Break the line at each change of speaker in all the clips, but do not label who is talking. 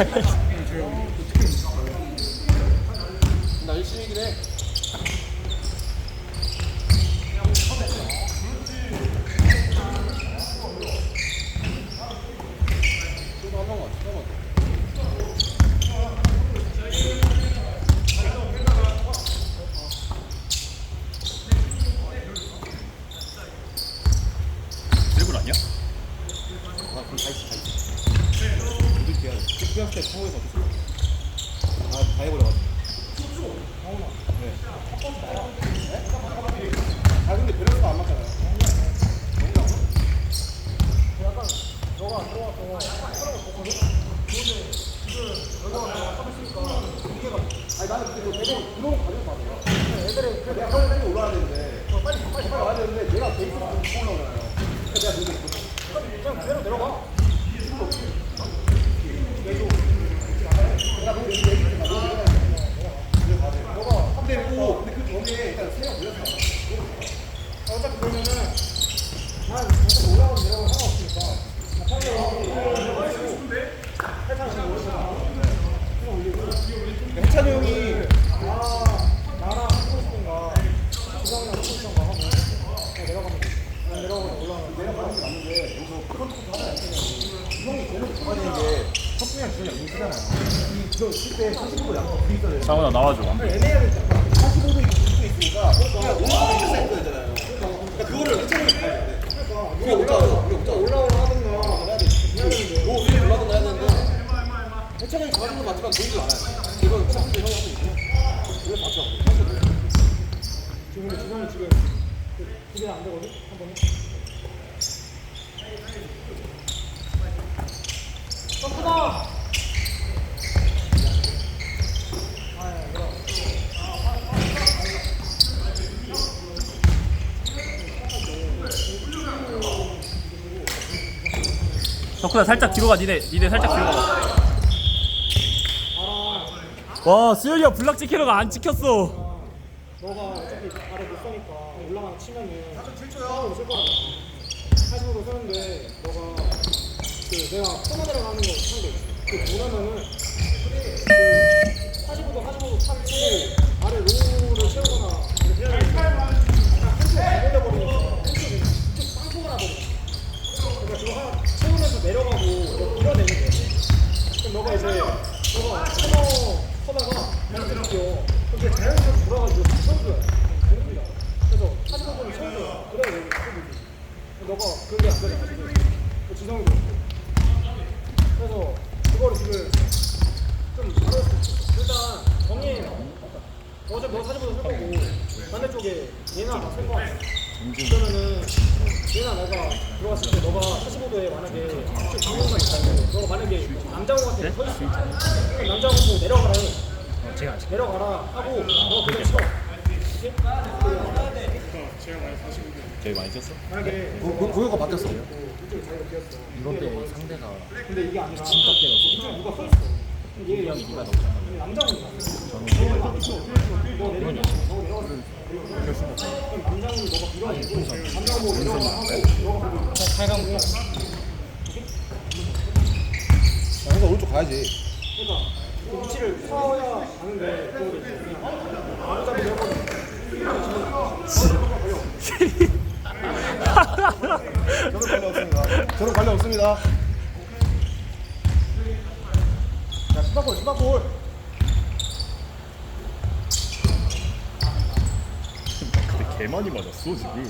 나 열심히긴 해. 또한 번만, 또 한 번.
드리블 아니야?
아, 그럼 다 있어, 다 있어. 어디 뛰어야 돼? 특별 때 상호에서 어떻게 아, 다 해버려가지고. 네. 아, 근데 밸런스가 안 맞잖아요. 아니 나는 그때 그 배경 들어온 과정 봐요. 애들이 그 내가 빨리 올라와야 되는데 빨리 빨리 빨리 와야 되는데 내가 베이스가 안 올라오잖아요. 그러니까 내가 늦게 그냥 그대로 내려가. 너가 3대 5 근데 그 전에 일단 세명 올렸어. 어차피 그러면은 난 어차피 올라가면 내려가면 상관없으니까. 해찬이 형이 아 나랑 하고 싶은가 주장이랑 하고 싶은가 하고 그냥 내려가면 그냥 내려가면 올라가면 내려가는 게 맞는데 여기서 그런 것도 하나 형이 제일 좋아하는 게 석준이랑 준이랑 인기잖아요 이저 실제 45도 양쪽 그 있어야 돼
상훈아 나와줘.
애매하게 45도 있고 있으니까 그냥 올라가는 게 사이드 되잖아요 그러니까 그거를 해찬이 형이 봐야 돼 우리가 올라가 우리가 올라오라 하든가 해야 돼 뭐 위에 올라가든가 해야 되는데 해찬이 형이 좋아하는 건 맞지만 보이지 않아요 이건 상대 형이 하고 있고 그래서 맞죠
지금 주장이 지금 그게 안 되거든? 한 번에?
덕후야 살짝 뒤로 가. 니네 니네 살짝 뒤로 가. 와 수현이가 블락 찍히러가 안 찍혔어.
너가 어차피 발을 못 서니까 올라가면 치면은 47초야 45도 서는데 너가 그 내가 코너 들어가는 거 상대 그 보면은 그 45도 45도 탁 치고 아래 로우를 채우거나 이렇게 해야 되는데 약간 한쪽 안 올려버리니까 한쪽이 쭉 빵꾸가 나버려 그러니까 그거 하나 채우면서 내려가고 너 밀어내는 거야 그럼 너가 이제 너가 코너 서다가 발을 뛰어 그럼 자연스럽게 돌아가지고 돼 됩니다 그래서 45도를 서줘야 그래야 여기 서주지 너가 그게 안 되잖아 지금 그 지성이도 그렇고 그래서 그거를 지금 좀 다를 수 있어 일단 정리해 어차피 너 45도 쓸 거고 반대쪽에 얘나 쓸 거야 그러면은 얘나 내가 들어갔을 때 너가 45도에 만약에 좀 방향만 있다면 너가 만약에 남자공 같은 데서 있어 그럼 남자공 보고 내려가라 해
제가
내려가라 하고 너 그냥 쳐 오케이?
많이 쳤어?
만약에
고요가 바뀌었어
이쪽에 자기가 비었어
이번 때 상대가
근데 이게 아니라 진짜 깨졌어 이쪽에 누가 서 있어 얘
형이 니가 넣었잖아.
남자공이야 너 내려가 너 내려가서 그럼 남자공을 너가 밀어내고 남자공 보고 내려가 하고 너가 보고
8강
야 형도 오른쪽 가야지 저는 관련 없습니다. 자 시바골 시바골
근데 개 많이 맞았어 지금.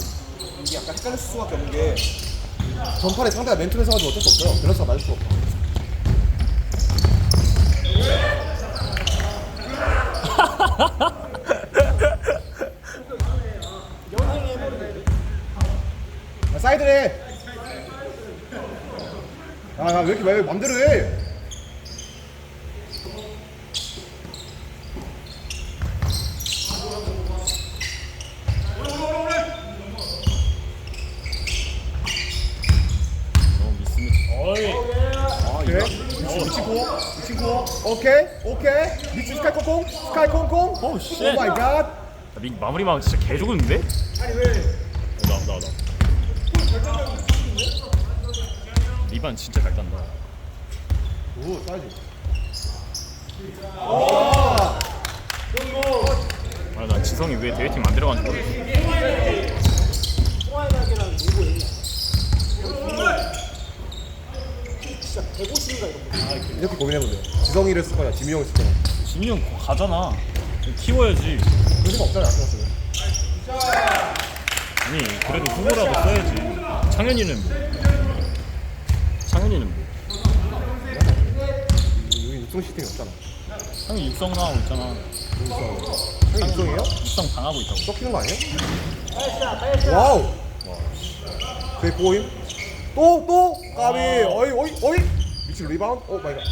이게 약간 헷갈릴 수밖에 없는 게 전판에 상대가 맨투맨 서가지고 어쩔 수 없어요. 밸런스가 맞을 수 없어
연행해 버리는데
야, 사이드를 해. 야, 야, 왜 이렇게 왜 맘대로 해?
너무 미스미. 어이. 아
그래? 고고 오케이, 오케이. 미친 스카이 콩콩, 스카이 콩콩.
오, 쉣.
마이 갓.
마무리만 진짜 개 좋은데?
아니 왜
어, 나나 나. 리반 진짜 잘 딴다.
오, 사이즈.
아, 나 지성이 왜 대회팀 안 들어가는지 모르겠어.
프라이나기랑 누구 있냐? 진짜 150인가 이런 거.
이렇게 고민해보세요. 지성이를 쓸 거냐, 지민이 형을 쓸 거냐.
진이 형 가잖아. 키워야지.
생각 없잖아, 아스나스는.
아니, 그래도 후보라도 써야지. 창현이는 뭐? 창현이는 뭐?
여기 육성 시스템이 없잖아.
창현이 육성 나오고 있잖아.
형이 육성이에요?
육성 당하고 있다고.
썩히는 거 아니에요? 와우! 와. 저희 보임? 또, 또! 까비! 어이, 어이, 어이! 미친 리바운드? 오 마이 갓.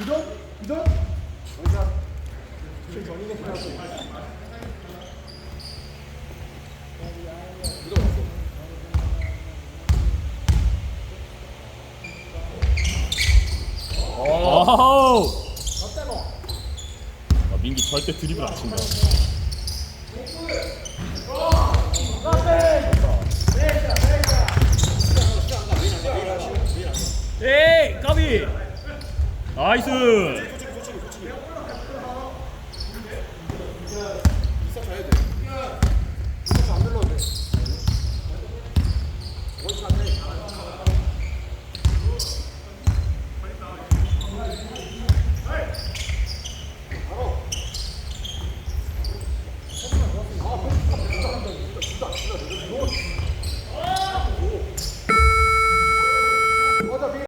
이전? 이전?
아우! 아, 민기 절대 드리블 안 친다. 에이, 까비! 나이스!